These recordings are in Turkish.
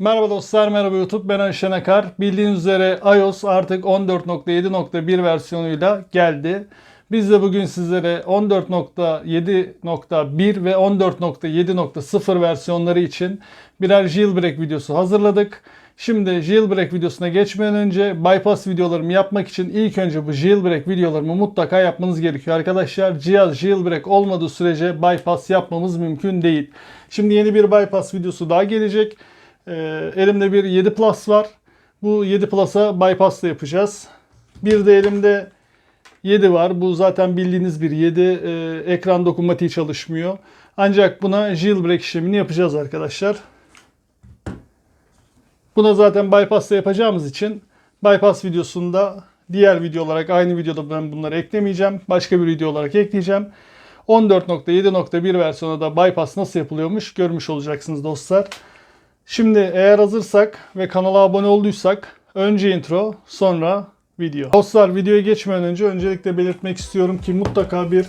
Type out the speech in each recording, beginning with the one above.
Merhaba dostlar, merhaba YouTube. Ben Ayşen Akar. Bildiğiniz üzere iOS artık 14.7.1 versiyonuyla geldi. Biz de bugün sizlere 14.7.1 ve 14.7.0 versiyonları için birer jailbreak videosu hazırladık. Şimdi jailbreak videosuna geçmeden önce bypass videolarımı yapmak için ilk önce bu jailbreak videolarımı mutlaka yapmanız gerekiyor arkadaşlar. Cihaz jailbreak olmadığı sürece bypass yapmamız mümkün değil. Şimdi yeni bir bypass videosu daha gelecek. Ee, elimde bir 7 Plus var. Bu 7 Plus'a bypass da yapacağız. Bir de elimde 7 var. Bu zaten bildiğiniz bir 7. Ee, ekran dokunmatiği çalışmıyor. Ancak buna jailbreak işlemini yapacağız arkadaşlar. Buna zaten bypass da yapacağımız için bypass videosunda diğer video olarak aynı videoda ben bunları eklemeyeceğim. Başka bir video olarak ekleyeceğim. 14.7.1 versiyonunda da bypass nasıl yapılıyormuş görmüş olacaksınız dostlar. Şimdi eğer hazırsak ve kanala abone olduysak önce intro sonra video. Dostlar videoya geçmeden önce öncelikle belirtmek istiyorum ki mutlaka bir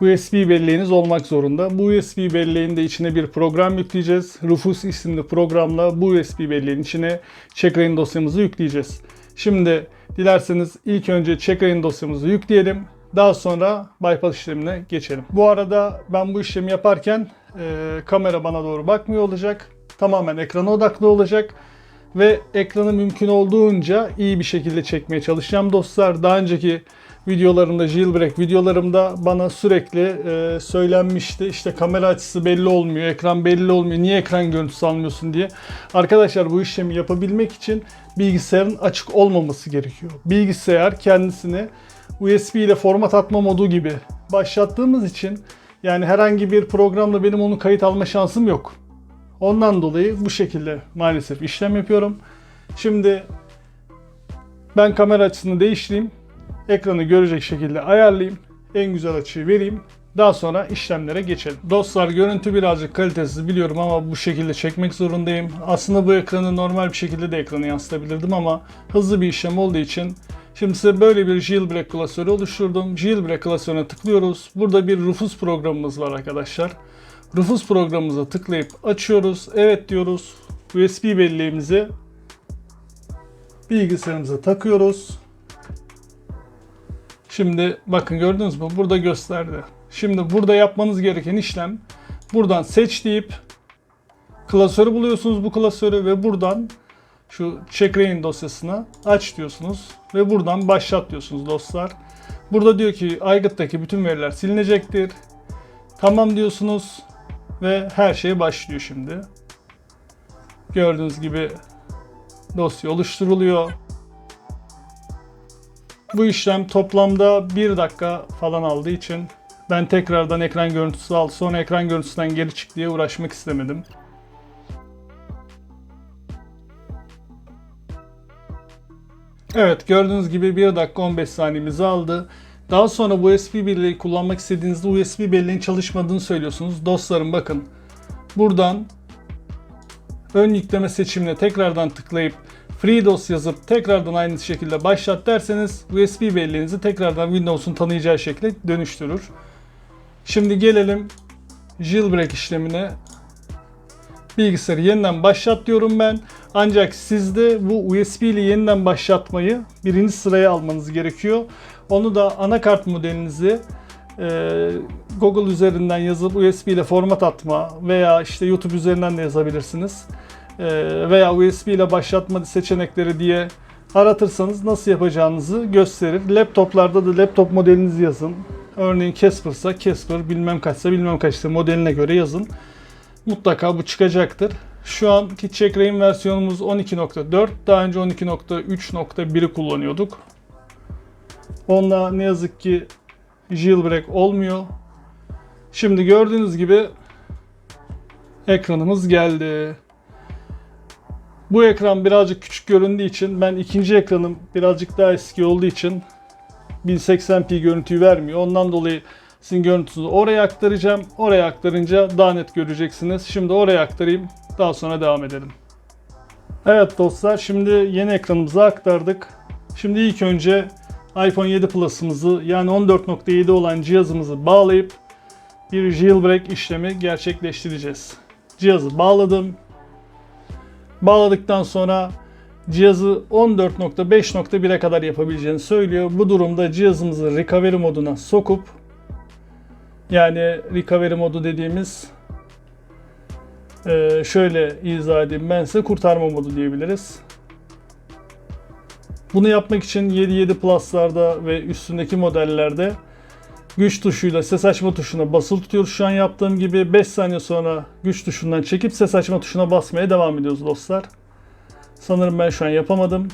USB belleğiniz olmak zorunda. Bu USB belleğin de içine bir program yükleyeceğiz. Rufus isimli programla bu USB belleğin içine checkrain dosyamızı yükleyeceğiz. Şimdi dilerseniz ilk önce checkrain dosyamızı yükleyelim. Daha sonra bypass işlemine geçelim. Bu arada ben bu işlemi yaparken e, kamera bana doğru bakmıyor olacak. Tamamen ekrana odaklı olacak. Ve ekranı mümkün olduğunca iyi bir şekilde çekmeye çalışacağım dostlar. Daha önceki videolarımda, jailbreak videolarımda bana sürekli e, söylenmişti. İşte kamera açısı belli olmuyor, ekran belli olmuyor. Niye ekran görüntüsü almıyorsun diye. Arkadaşlar bu işlemi yapabilmek için bilgisayarın açık olmaması gerekiyor. Bilgisayar kendisini USB ile format atma modu gibi başlattığımız için yani herhangi bir programla benim onu kayıt alma şansım yok. Ondan dolayı bu şekilde maalesef işlem yapıyorum. Şimdi ben kamera açısını değiştireyim. Ekranı görecek şekilde ayarlayayım. En güzel açıyı vereyim. Daha sonra işlemlere geçelim. Dostlar görüntü birazcık kalitesiz biliyorum ama bu şekilde çekmek zorundayım. Aslında bu ekranı normal bir şekilde de ekranı yansıtabilirdim ama hızlı bir işlem olduğu için Şimdi size böyle bir jailbreak klasörü oluşturdum. Jailbreak klasörüne tıklıyoruz. Burada bir Rufus programımız var arkadaşlar. Rufus programımıza tıklayıp açıyoruz. Evet diyoruz. USB belleğimizi bilgisayarımıza takıyoruz. Şimdi bakın gördünüz mü? Burada gösterdi. Şimdi burada yapmanız gereken işlem buradan seç deyip klasörü buluyorsunuz bu klasörü ve buradan şu checkrain dosyasına aç diyorsunuz ve buradan başlat diyorsunuz dostlar. Burada diyor ki aygıttaki bütün veriler silinecektir. Tamam diyorsunuz ve her şey başlıyor şimdi. Gördüğünüz gibi dosya oluşturuluyor. Bu işlem toplamda 1 dakika falan aldığı için ben tekrardan ekran görüntüsü al sonra ekran görüntüsünden geri çık diye uğraşmak istemedim. Evet gördüğünüz gibi 1 dakika 15 saniyemizi aldı. Daha sonra USB belleği kullanmak istediğinizde USB belleğin çalışmadığını söylüyorsunuz. Dostlarım bakın buradan ön yükleme seçimine tekrardan tıklayıp FreeDOS yazıp tekrardan aynı şekilde başlat derseniz USB belleğinizi tekrardan Windows'un tanıyacağı şekilde dönüştürür. Şimdi gelelim jailbreak işlemine. Bilgisayarı yeniden başlat diyorum ben. Ancak sizde bu USB ile yeniden başlatmayı birinci sıraya almanız gerekiyor. Onu da anakart modelinizi e, Google üzerinden yazıp USB ile format atma veya işte YouTube üzerinden de yazabilirsiniz. E, veya USB ile başlatma seçenekleri diye aratırsanız nasıl yapacağınızı gösterir. Laptoplarda da laptop modelinizi yazın. Örneğin Casper'sa Casper bilmem kaçsa bilmem kaçsa modeline göre yazın. Mutlaka bu çıkacaktır. Şu anki checkrain versiyonumuz 12.4. Daha önce 12.3.1'i kullanıyorduk. Onda ne yazık ki jailbreak olmuyor. Şimdi gördüğünüz gibi ekranımız geldi. Bu ekran birazcık küçük göründüğü için ben ikinci ekranım birazcık daha eski olduğu için 1080p görüntüyü vermiyor. Ondan dolayı sizin görüntünüzü oraya aktaracağım. Oraya aktarınca daha net göreceksiniz. Şimdi oraya aktarayım. Daha sonra devam edelim. Evet dostlar şimdi yeni ekranımıza aktardık. Şimdi ilk önce iPhone 7 Plus'ımızı yani 14.7 olan cihazımızı bağlayıp bir jailbreak işlemi gerçekleştireceğiz. cihazı bağladım. Bağladıktan sonra cihazı 14.5.1'e kadar yapabileceğini söylüyor. Bu durumda cihazımızı recovery moduna sokup yani recovery modu dediğimiz e, şöyle izah edeyim ben size kurtarma modu diyebiliriz. Bunu yapmak için 7.7 Plus'larda ve üstündeki modellerde güç tuşuyla ses açma tuşuna basılı tutuyoruz. Şu an yaptığım gibi 5 saniye sonra güç tuşundan çekip ses açma tuşuna basmaya devam ediyoruz dostlar. Sanırım ben şu an yapamadım.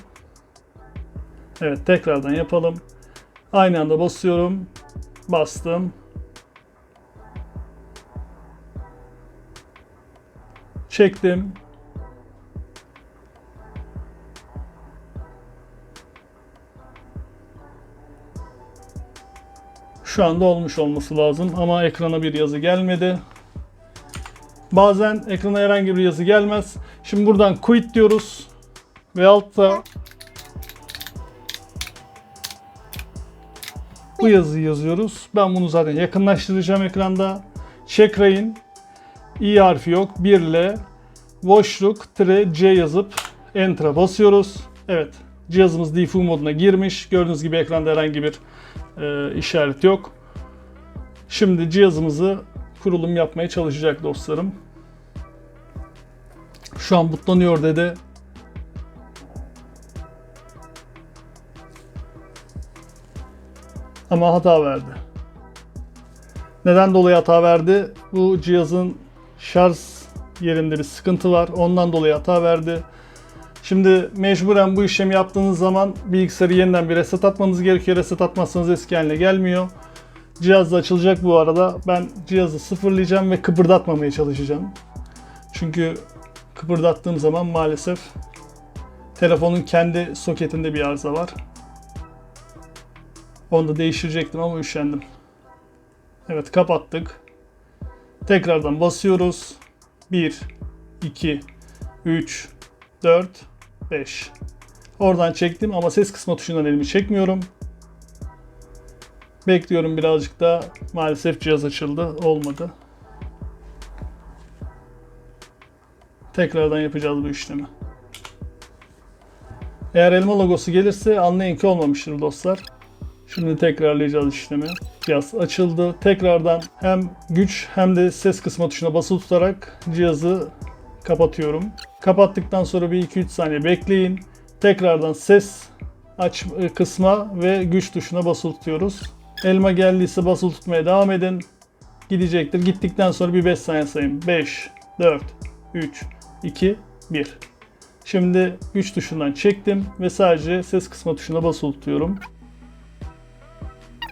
Evet tekrardan yapalım. Aynı anda basıyorum. Bastım. Çektim. Şu anda olmuş olması lazım ama ekrana bir yazı gelmedi. Bazen ekrana herhangi bir yazı gelmez. Şimdi buradan quit diyoruz. Ve altta bu yazıyı yazıyoruz. Ben bunu zaten yakınlaştıracağım ekranda. Check rain i harfi yok. 1 ile boşluk tire c yazıp enter'a basıyoruz. Evet cihazımız default moduna girmiş. Gördüğünüz gibi ekranda herhangi bir e, işaret yok. Şimdi cihazımızı kurulum yapmaya çalışacak dostlarım. Şu an butlanıyor dedi. Ama hata verdi. Neden dolayı hata verdi? Bu cihazın şarj yerinde bir sıkıntı var. Ondan dolayı hata verdi. Şimdi mecburen bu işlemi yaptığınız zaman bilgisayarı yeniden bir reset atmanız gerekiyor. Reset atmazsanız eski haline gelmiyor. Cihaz da açılacak bu arada. Ben cihazı sıfırlayacağım ve kıpırdatmamaya çalışacağım. Çünkü kıpırdattığım zaman maalesef telefonun kendi soketinde bir arıza var. Onu da değiştirecektim ama üşendim. Evet kapattık. Tekrardan basıyoruz. 1, 2, 3, 4, 5. Oradan çektim ama ses kısma tuşundan elimi çekmiyorum. Bekliyorum birazcık da maalesef cihaz açıldı. Olmadı. Tekrardan yapacağız bu işlemi. Eğer elma logosu gelirse anlayın ki olmamıştır dostlar. Şimdi tekrarlayacağız işlemi. Cihaz açıldı. Tekrardan hem güç hem de ses kısma tuşuna basılı tutarak cihazı kapatıyorum. Kapattıktan sonra bir 2-3 saniye bekleyin. Tekrardan ses aç kısma ve güç tuşuna basılı tutuyoruz. Elma geldiyse basılı tutmaya devam edin. Gidecektir. Gittikten sonra bir 5 saniye sayın. 5, 4, 3, 2, 1. Şimdi güç tuşundan çektim ve sadece ses kısma tuşuna basılı tutuyorum.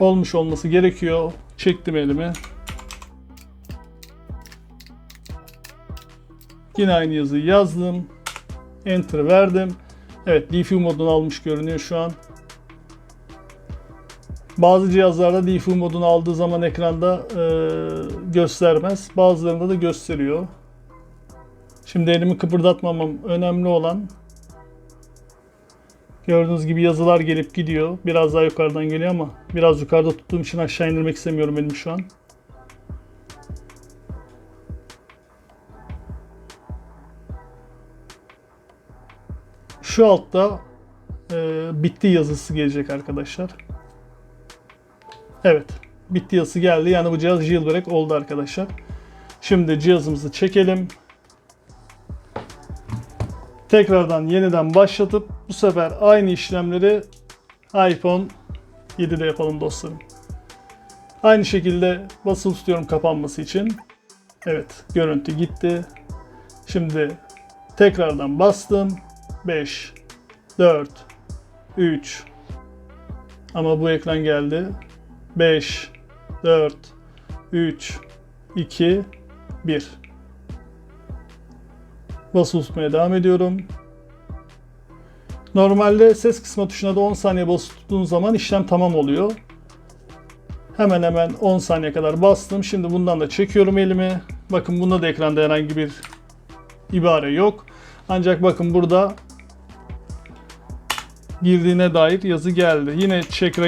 Olmuş olması gerekiyor. Çektim elimi. Yine aynı yazıyı yazdım. Enter verdim. Evet default modunu almış görünüyor şu an. Bazı cihazlarda default modunu aldığı zaman ekranda e, göstermez. Bazılarında da gösteriyor. Şimdi elimi kıpırdatmamam önemli olan Gördüğünüz gibi yazılar gelip gidiyor. Biraz daha yukarıdan geliyor ama biraz yukarıda tuttuğum için aşağı indirmek istemiyorum benim şu an. Şu altta e, bitti yazısı gelecek arkadaşlar. Evet. Bitti yazısı geldi. Yani bu cihaz jailbreak oldu arkadaşlar. Şimdi cihazımızı çekelim. Tekrardan yeniden başlatıp bu sefer aynı işlemleri iPhone 7'de yapalım dostlarım. Aynı şekilde basılı tutuyorum kapanması için. Evet görüntü gitti. Şimdi tekrardan bastım. 5, 4, 3 ama bu ekran geldi. 5, 4, 3, 2, 1. Basılı tutmaya devam ediyorum. Normalde ses kısma tuşuna da 10 saniye basılı tuttuğun zaman işlem tamam oluyor. Hemen hemen 10 saniye kadar bastım. Şimdi bundan da çekiyorum elimi. Bakın bunda da ekranda herhangi bir ibare yok. Ancak bakın burada girdiğine dair yazı geldi. Yine check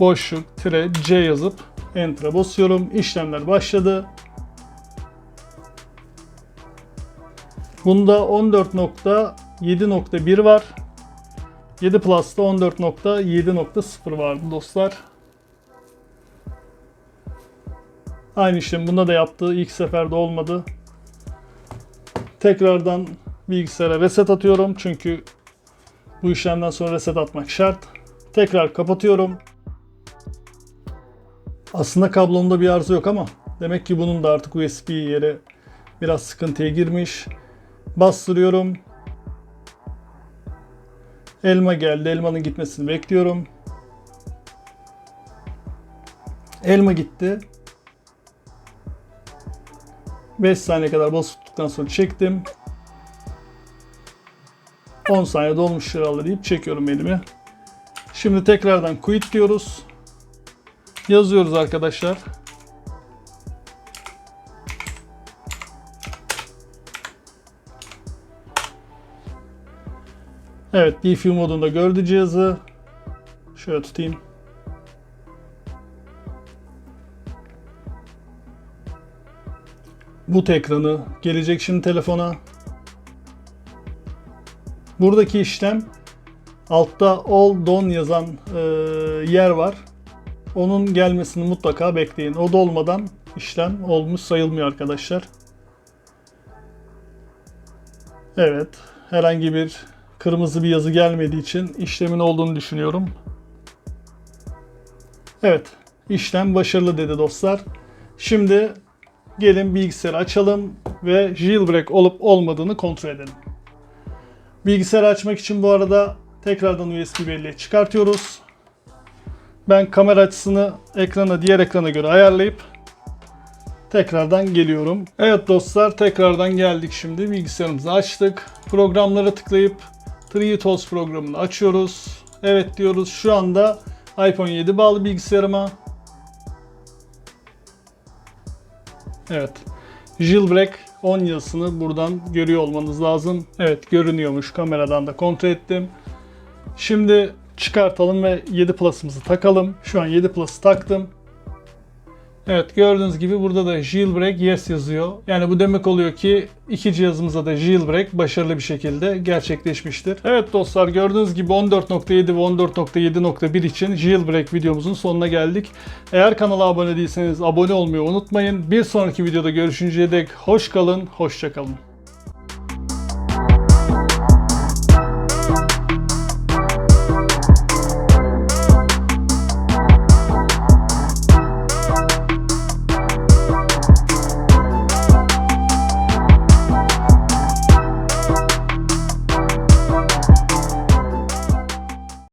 boşluk tire c yazıp Enter'a basıyorum. İşlemler başladı. Bunda 14.7.1 var. 7 Plus'ta 14.7.0 vardı dostlar. Aynı işlem bunda da yaptı. İlk seferde olmadı. Tekrardan bilgisayara reset atıyorum. Çünkü bu işlemden sonra reset atmak şart. Tekrar kapatıyorum. Aslında kablomda bir arıza yok ama demek ki bunun da artık USB yeri biraz sıkıntıya girmiş. Bastırıyorum. Elma geldi. Elmanın gitmesini bekliyorum. Elma gitti. 5 saniye kadar basıp tuttuktan sonra çektim. 10 saniye dolmuş liralı deyip çekiyorum elimi. Şimdi tekrardan quit diyoruz. Yazıyoruz arkadaşlar. Evet, DFU modunda gördü cihazı. Şöyle tutayım. Boot ekranı gelecek şimdi telefona. Buradaki işlem altta all done yazan e, yer var. Onun gelmesini mutlaka bekleyin. O da olmadan işlem olmuş sayılmıyor arkadaşlar. Evet. Herhangi bir kırmızı bir yazı gelmediği için işlemin olduğunu düşünüyorum. Evet. işlem başarılı dedi dostlar. Şimdi gelin bilgisayarı açalım ve jailbreak olup olmadığını kontrol edelim. Bilgisayarı açmak için bu arada tekrardan USB belleği çıkartıyoruz. Ben kamera açısını ekrana diğer ekrana göre ayarlayıp tekrardan geliyorum. Evet dostlar tekrardan geldik şimdi. Bilgisayarımızı açtık. Programlara tıklayıp 3Tools programını açıyoruz. Evet diyoruz. Şu anda iPhone 7 bağlı bilgisayarıma. Evet. Jailbreak 10 yazısını buradan görüyor olmanız lazım. Evet görünüyormuş. Kameradan da kontrol ettim. Şimdi çıkartalım ve 7 Plus'ımızı takalım. Şu an 7 Plus'ı taktım. Evet gördüğünüz gibi burada da jailbreak yes yazıyor. Yani bu demek oluyor ki iki cihazımıza da jailbreak başarılı bir şekilde gerçekleşmiştir. Evet dostlar gördüğünüz gibi 14.7 ve 14.7.1 için jailbreak videomuzun sonuna geldik. Eğer kanala abone değilseniz abone olmayı unutmayın. Bir sonraki videoda görüşünceye dek hoş kalın, hoşça kalın.